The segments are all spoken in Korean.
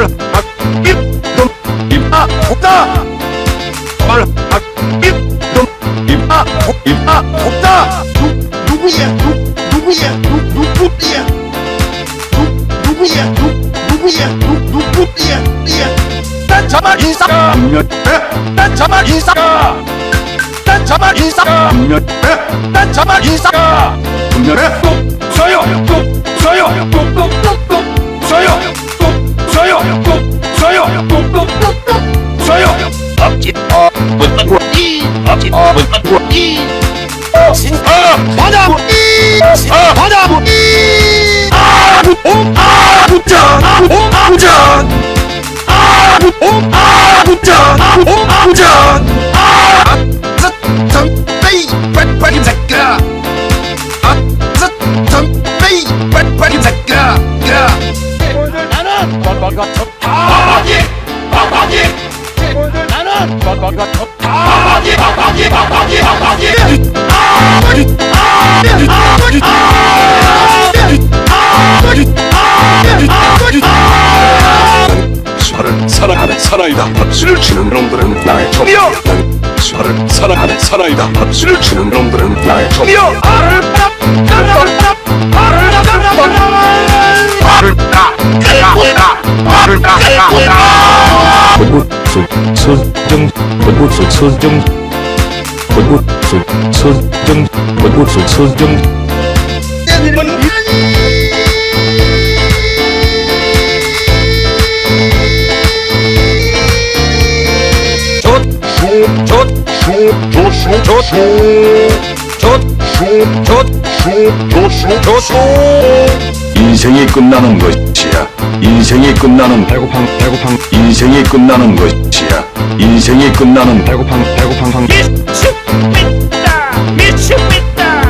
말, 아, 입, 좀, 입, 아, 없다. 말, 아, 입, 좀, 입, 아, op, 입, 아, 없다. 누, 누구야? 누, 누구야? 누, 누구야? 누, 누구야? 누, 누구야? 누, 누구야? 누구야? 난 자만. 분명, 난 자만 인싸. 난 자만 난. 분명, 꼭 써요. 꼭 써요. 꼭꼭꼭꼭. 꼭 써요. 꼭 써요. 꼭꼭꼭꼭 써요. 앞집 어, 문구 이 앞집 어, 문구 이 진짜 받아 아 받아 아 오, 아 부장 오 부장 아 오, 아 부장 오 부장 아 박수를 치는 놈들은 나의 적 미워 알을 딱 알을 딱 알을 딱 알을 딱 알을 딱 알을 딱 본부수 소정 본부수 소정 본부수 소정 본부수 소정 인생이 끝나는 것이야. 인생이 끝나는 배고팡 배고팡 인생이 끝나는 것이야. 인생이 끝나는 배고팡 배고팡 미치겠다. 미치겠다.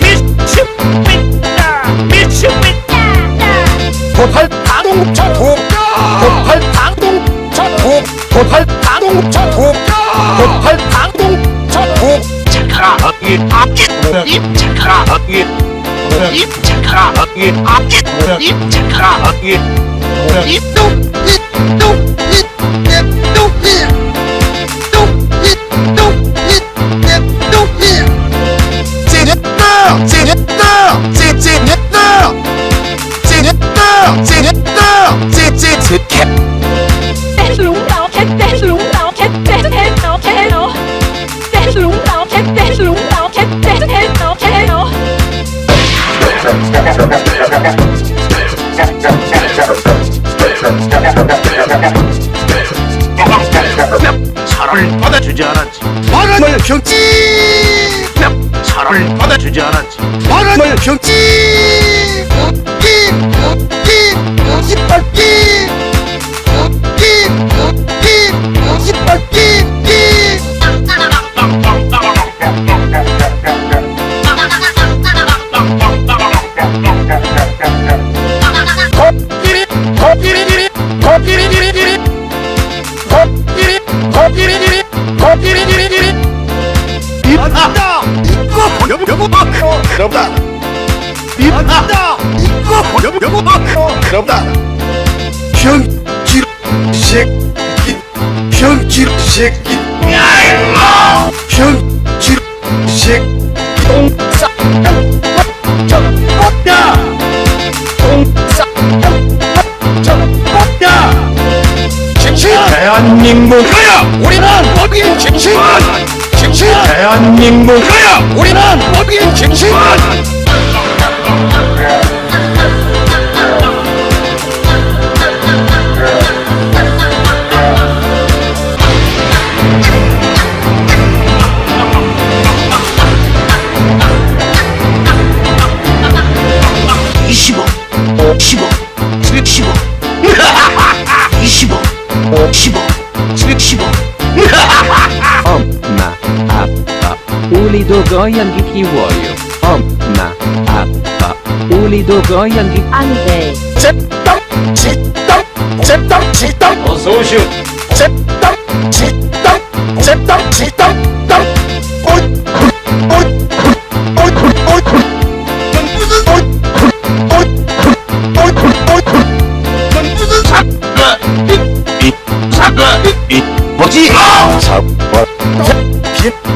미치겠다. 미치겠다. 도팔 당동차 도 도팔 당동차 도 도팔 당동차 도 도팔 당동차 도 착하라. 이 앞집 이 착하라. 이이 착하라. 이 앞집 이 착하라. 찌릿다 경지 사랑을 받아주지 않았지. 바람을 경지 새끼. 병기로 새끼 똥싸 야 똥싸 야 칭칭 대한민국. 그야 우리는 법인 칭칭 칭칭 대한민국. 그야 우리는 법인 칭칭 우리도 고양이 키워요. 엄마, 아빠, 우리도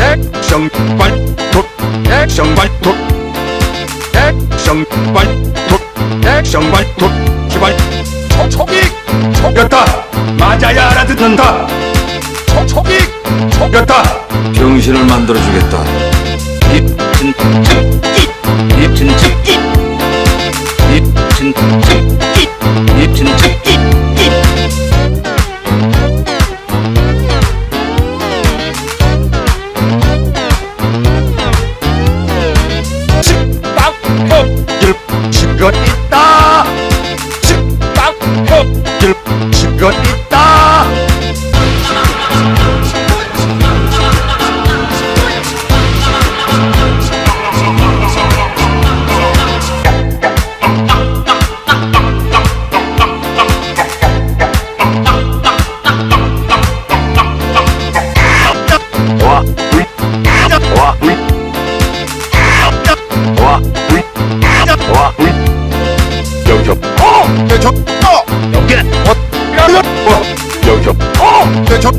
액션 발톱 액션 발톱 액션 발톱 액션 발톱 기발 촉촉이 촉였다. 맞아야 알아듣는다. 촉촉이 촉였다. 병신을 만들어주겠다 입 っと。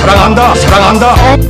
사랑한다. 사랑한다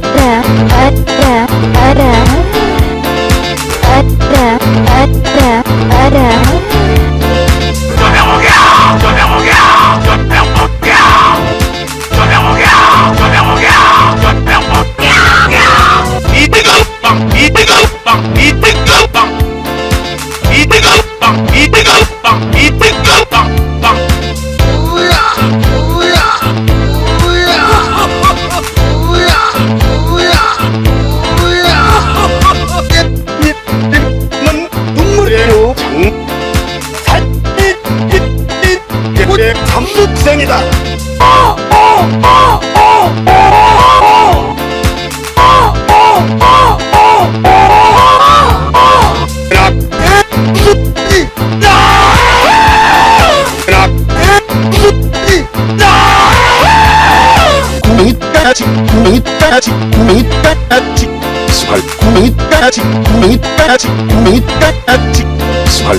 따지. 미 따지. 미 따지. 설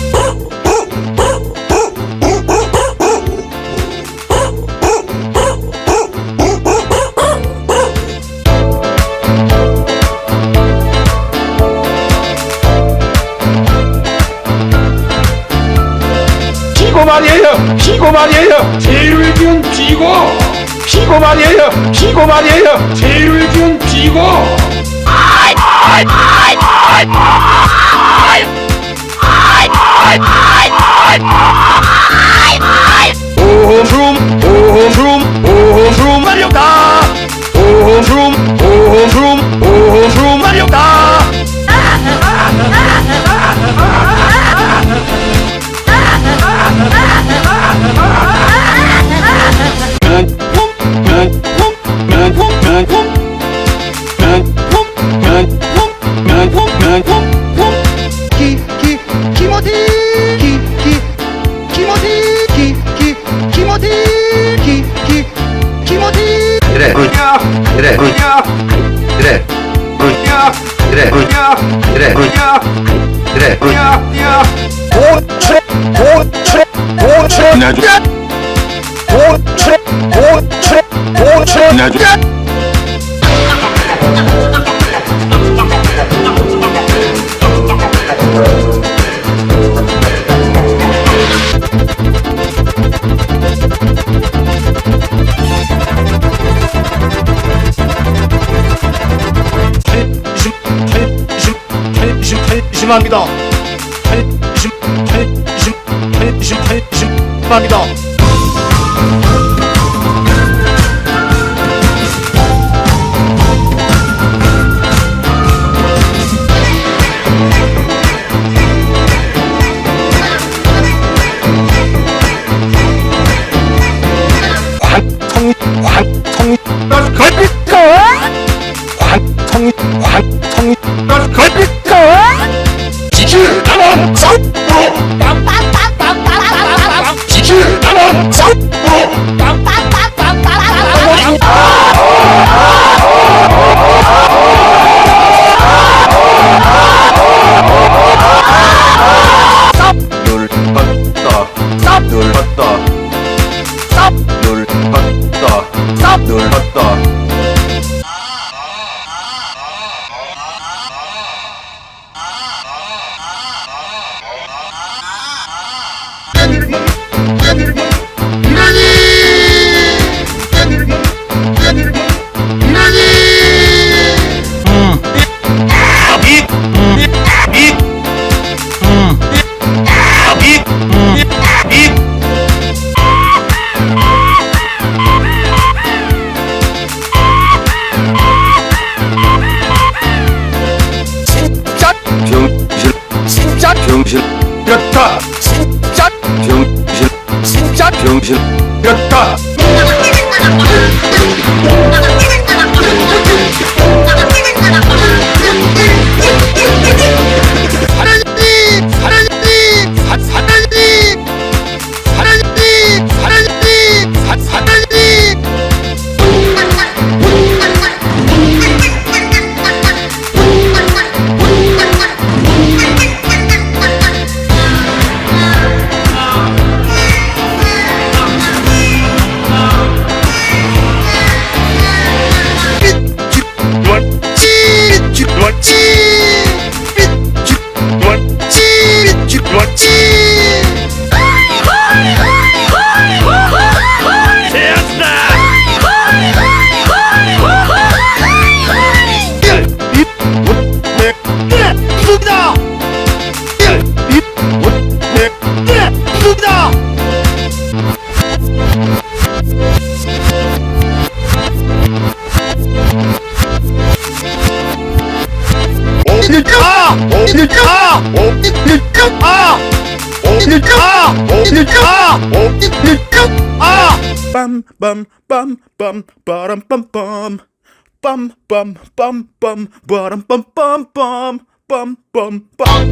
피고 말이에요. 피고 말이에요. 제일 기운 피고. 피고 말이에요. 피고 말이에요. 제일 기운 피고. 아이 아이 아이. home oh oh where you go? Oh oh oh where you go? Boom. 다 그래. 야 그래. 야 그래. 야 그래. 야 그래. 야야 도출 도출 도출 내주 도출 도출 도출 내주 탈심합니다. 탈심 탈심 탈심 탈심합니다 Hatta 이쁘다 아! 아! 아! 아! 아! 빰, 빰, 빰, 빰, 빠람, 빰, 빰. 빰, 빰, 빰, 빰, 빠람, 빰, 빰, 빰. 빰, 빰, 빰.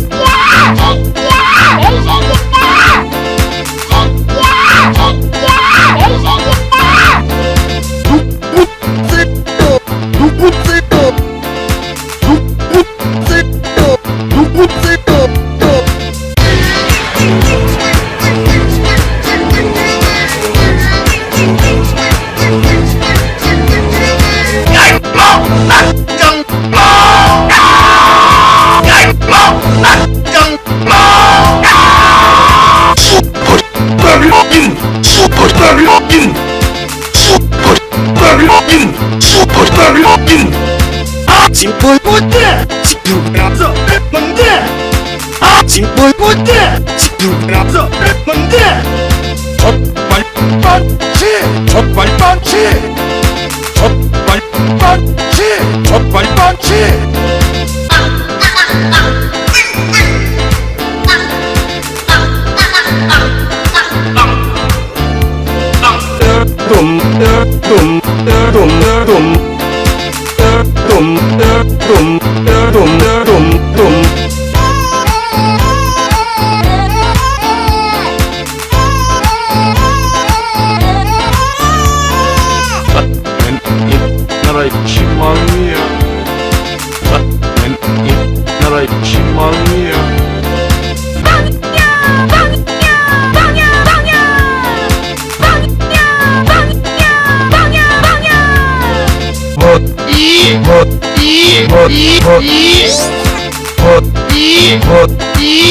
슈 슈퍼인. 슈퍼인. 슈퍼인 짐벌보드 집중해서 뭔데 아 짐벌보드 집중해서 뭔데 젖발 펀치. 젖발 펀치 तुम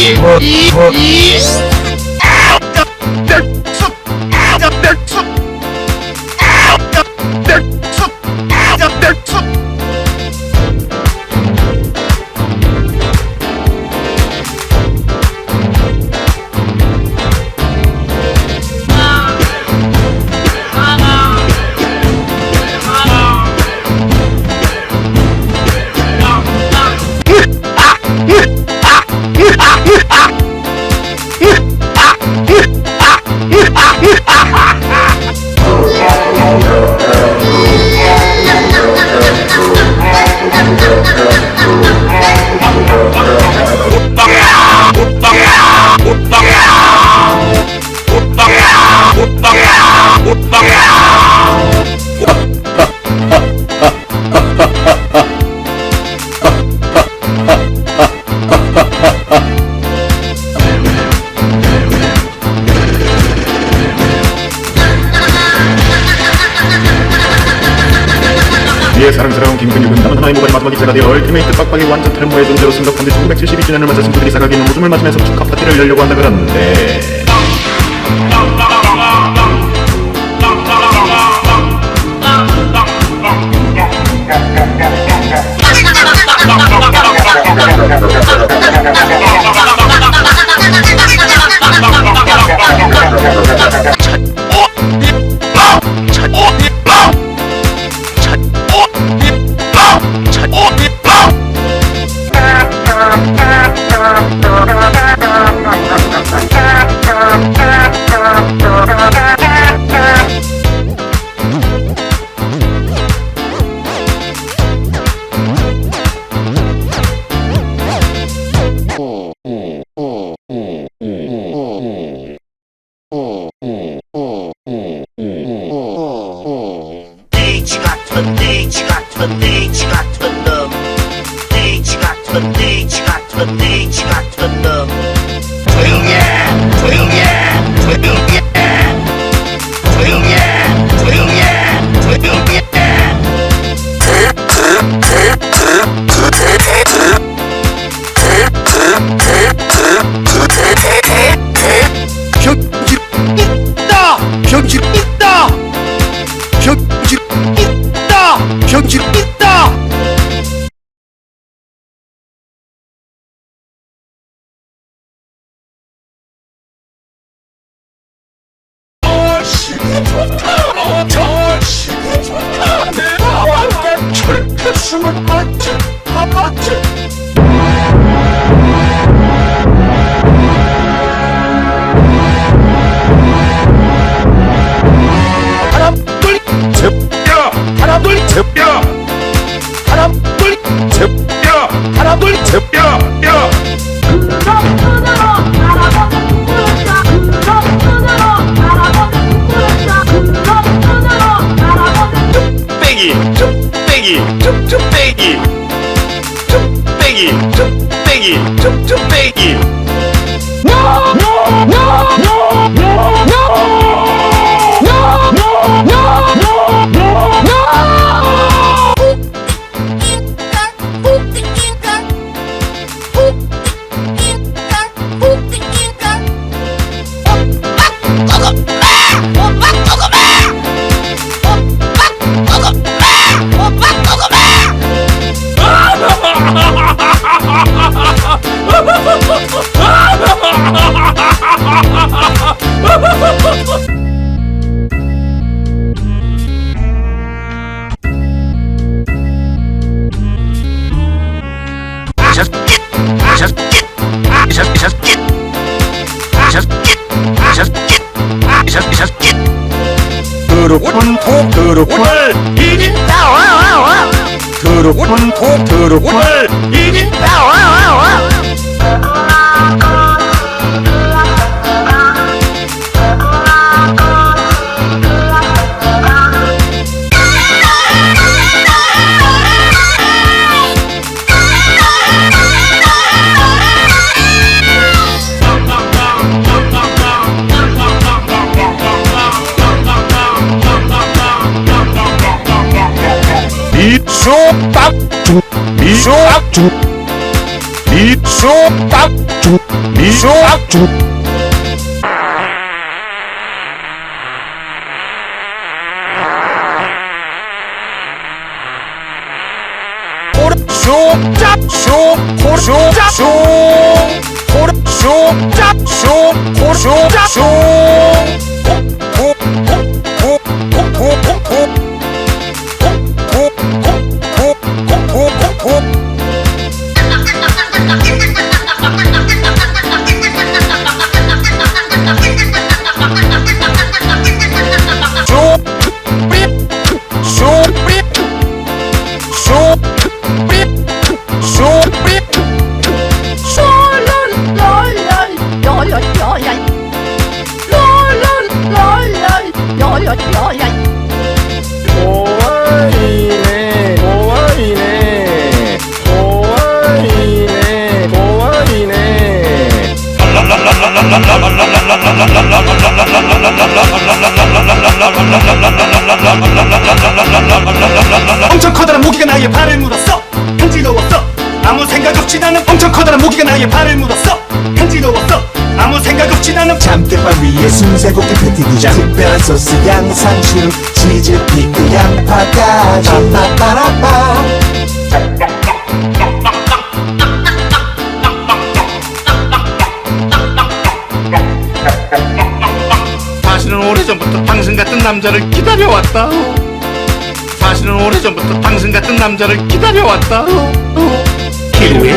이에 모발이 마지막에 제가 되어 얼티메이트 빡빡이 완전 탈모의 존재로 승격한 뒤 1972주년을 맞아 친구들이 사각이 있는 웃음을 맞으면서 축하 파티를 열려고 한다 그러는데 빼기 톡 더럽군 오늘 이긴다! 더럽군 톡 더럽군 오늘 이긴다! ちょみそあちょみそあちょ 아무 생각 없이 나는 잠들바 위에 순세고기 패티기장. 특별한 소스 양상추 치즈 피클 양파까지 빠빠빠라빠. 사실은 오래전부터 당신 같은 남자를 기다려왔다. 사실은 오래전부터 당신 같은 남자를 기다려왔다. 키위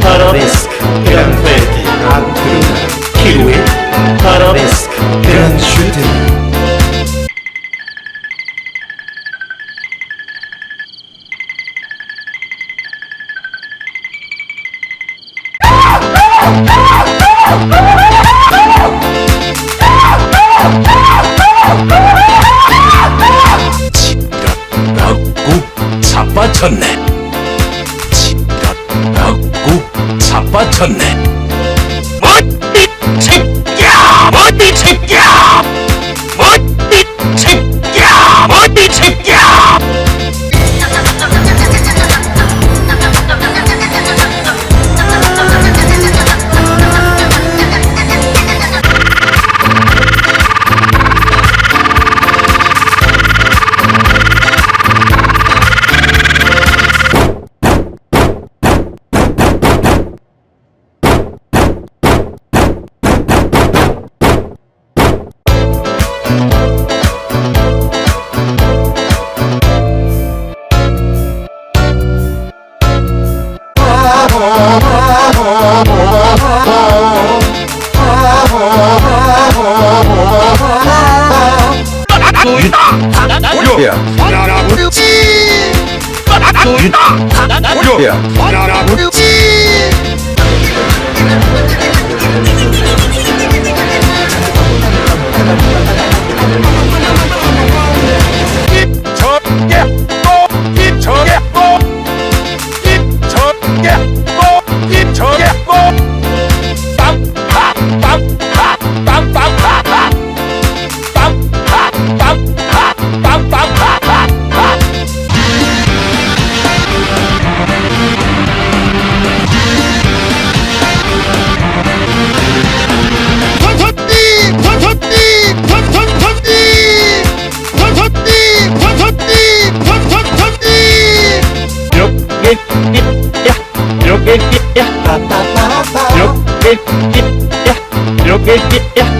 파라리스크 그란페 아구트리나 키루엣 자빠졌네 지각하고 자빠졌네 切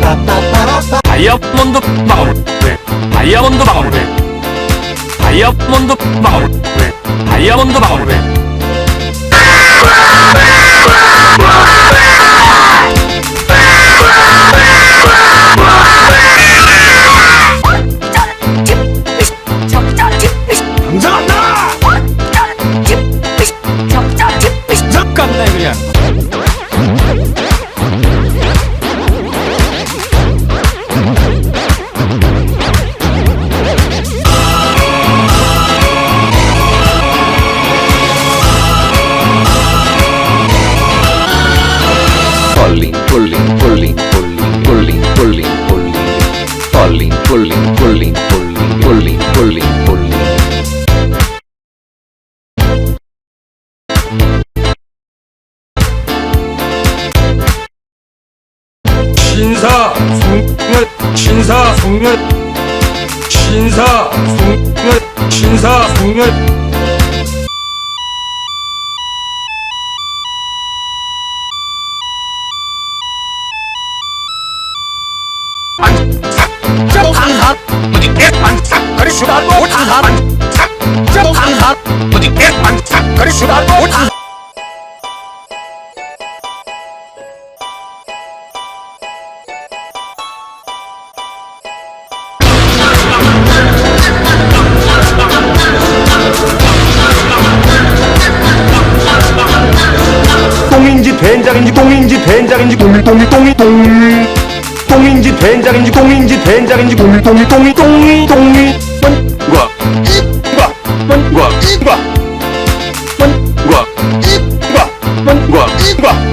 빠빠빠라빠 다이아몬드 방울. 왜 다이아몬드 방울. 왜 다이아몬드 방울. 왜 다이아몬드 방울. 왜 holy. 된장인지 똥인지 된장인지 똥이 똥이 똥이 똥 똥인지 된장인지 똥인지 된장인지 똥이 똥이 똥이 똥이 똥이. 입과. 원과. 입과. 원과. 입과. 원과. 입과